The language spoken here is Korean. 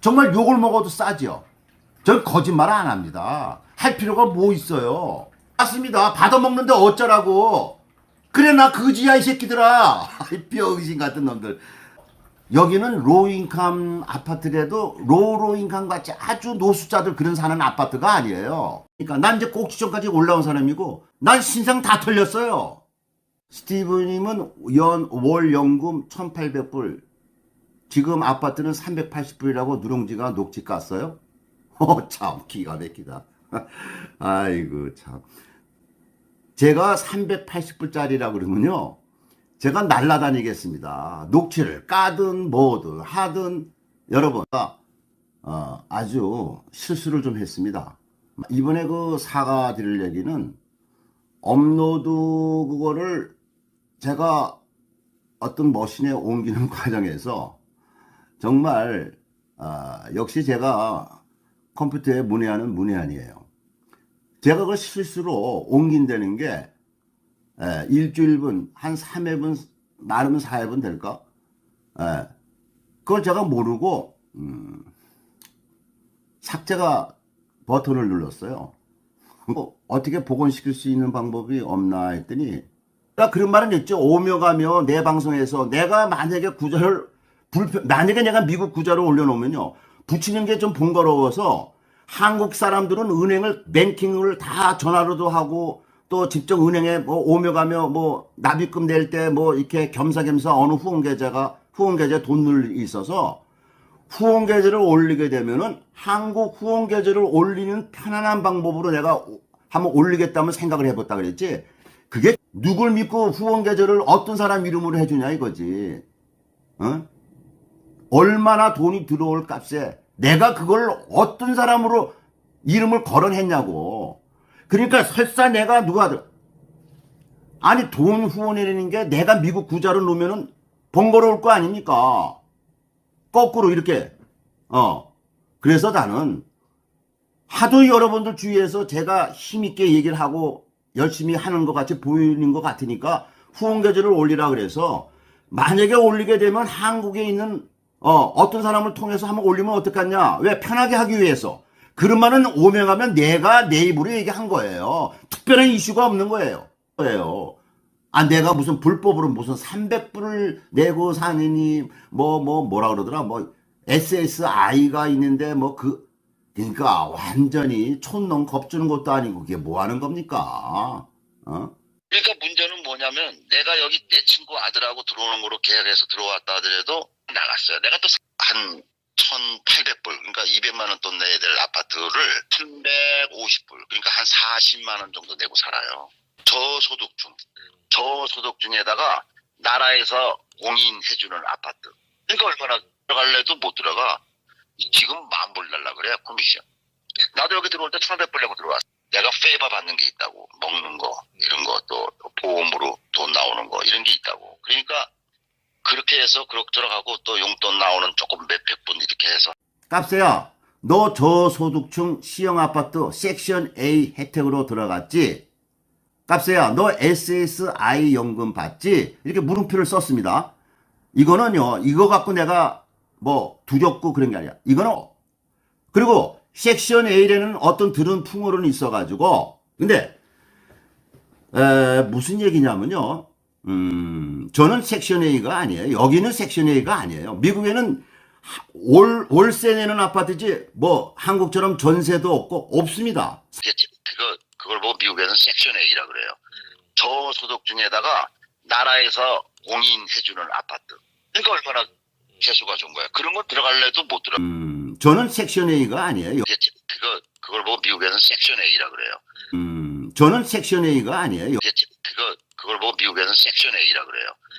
정말 욕을 먹어도 싸죠. 전 거짓말 안 합니다. 할 필요가 뭐 있어요. 맞습니다. 받아먹는데 어쩌라고. 그래 나 그지야 이 새끼들아. 병신 같은 놈들. 여기는 로인컴 아파트라도 로로인컴 같이 아주 노숙자들 그런 사는 아파트가 아니에요. 그러니까 난 이제 꼭지점까지 올라온 사람이고 난 신상 다 털렸어요. 스티브님은 연 월 연금 1,800불. 지금 아파트는 380불이라고 누룽지가 녹지 깠어요? 어, 참 기가 막히다. 아이고 참. 제가 380불짜리라 그러면요. 제가 날라다니겠습니다. 녹취를 까든 뭐든 하든 여러분 어, 아주 실수를 좀 했습니다. 이번에 그 사과 드릴 얘기는 업로드 그거를 제가 어떤 머신에 옮기는 과정에서 정말 아, 역시 제가 컴퓨터에 문의하는 문의안이에요. 제가 그 실수로 옮긴다는 게 예, 일주일분 한 3회분 많으면 4회분 될까? 예, 그걸 제가 모르고 음, 삭제가 버튼을 눌렀어요. 뭐 어떻게 복원시킬 수 있는 방법이 없나 했더니 나 그런 말은 했죠. 오며 가며 내 방송에서 내가 만약에 구자를 불편 만약에 내가 미국 구자를 올려놓으면요 붙이는 게 좀 번거로워서 한국 사람들은 은행을 뱅킹을 다 전화로도 하고 또 직접 은행에 뭐 오며 가며 뭐 납입금 낼 때 뭐 이렇게 겸사겸사 어느 후원 계좌가 후원 계좌에 돈을 있어서 후원 계좌를 올리게 되면은 한국 후원 계좌를 올리는 편안한 방법으로 내가 오- 한번 올리겠다면 생각을 해봤다 그랬지. 그게 누굴 믿고 후원 계좌를 어떤 사람 이름으로 해주냐 이거지. 어? 얼마나 돈이 들어올 값에 내가 그걸 어떤 사람으로 이름을 거론했냐고. 그러니까 설사 내가 누가 아니 돈 후원이라는 게 내가 미국 구자로 놓으면은 번거로울 거 아닙니까? 거꾸로 이렇게 어 그래서 나는 하도 여러분들 주위에서 제가 힘있게 얘기를 하고 열심히 하는 것 같이 보이는 것 같으니까 후원 계좌를 올리라 그래서 만약에 올리게 되면 한국에 있는 어 어떤 사람을 통해서 한번 올리면 어떡하냐? 왜? 편하게 하기 위해서. 그러면은 오명하면 내가 내 입으로 얘기한 거예요. 특별한 이슈가 없는 거예요. 거예요. 아, 내가 무슨 불법으로 무슨 300불을 내고 사느니, 뭐, 뭐, 뭐라 그러더라, 뭐, SSI가 있는데, 뭐, 그, 그러니까 완전히 촌놈 겁주는 것도 아니고, 그게 뭐 하는 겁니까? 어? 그러니까 문제는 뭐냐면 내가 여기 내 친구 아들하고 들어오는 거로 계약해서 들어왔다 하더라도 나갔어요. 내가 또한 1,800불, 그러니까 200만 원 돈 내야 될 아파트를 350불, 그러니까 한 40만 원 정도 내고 살아요. 저소득중, 저소득중에다가 나라에서 공인해주는 아파트. 그러니까 얼마나 들어갈래도 못 들어가. 지금 만불 달라 그래 코미션. 나도 여기 들어올 때 1,100불 내고 들어왔어. 내가 페이바 받는 게 있다고 먹는 거 이런 거 또 보험으로 돈 나오는 거 이런 게 있다고 그러니까 그렇게 해서 그렇게 들어가고 또 용돈 나오는 조금 몇백 분 이렇게 해서 깝세야, 너 저소득층 시형 아파트 섹션 A 혜택으로 들어갔지? 깝세야, 너 SSI 연금 받지? 이렇게 물음표를 썼습니다. 이거는요, 이거 갖고 내가 뭐 두렵고 그런 게 아니야. 이거는, 그리고 섹션 A에는 어떤 들은 풍어는 있어가지고, 근데, 에, 무슨 얘기냐면요, 음, 저는 섹션 A가 아니에요. 여기는 섹션 A가 아니에요. 미국에는 하- 월, 월세 내는 아파트지, 뭐, 한국처럼 전세도 없고, 없습니다. 그거 그걸 보고 미국에서는 섹션 A라 그래요. 저소득 중에다가 나라에서 공인해주는 아파트. 그러니까 얼마나 재수가 좋은 거야. 그런 건 들어갈래도 못 들어. 음, 저는 섹션 A가 아니에요. 그거 그걸 보고 미국에서는 섹션 A라 그래요. 음, 저는 섹션 A가 아니에요. 그거 그걸 보고 미국에서는 섹션 A라 그래요.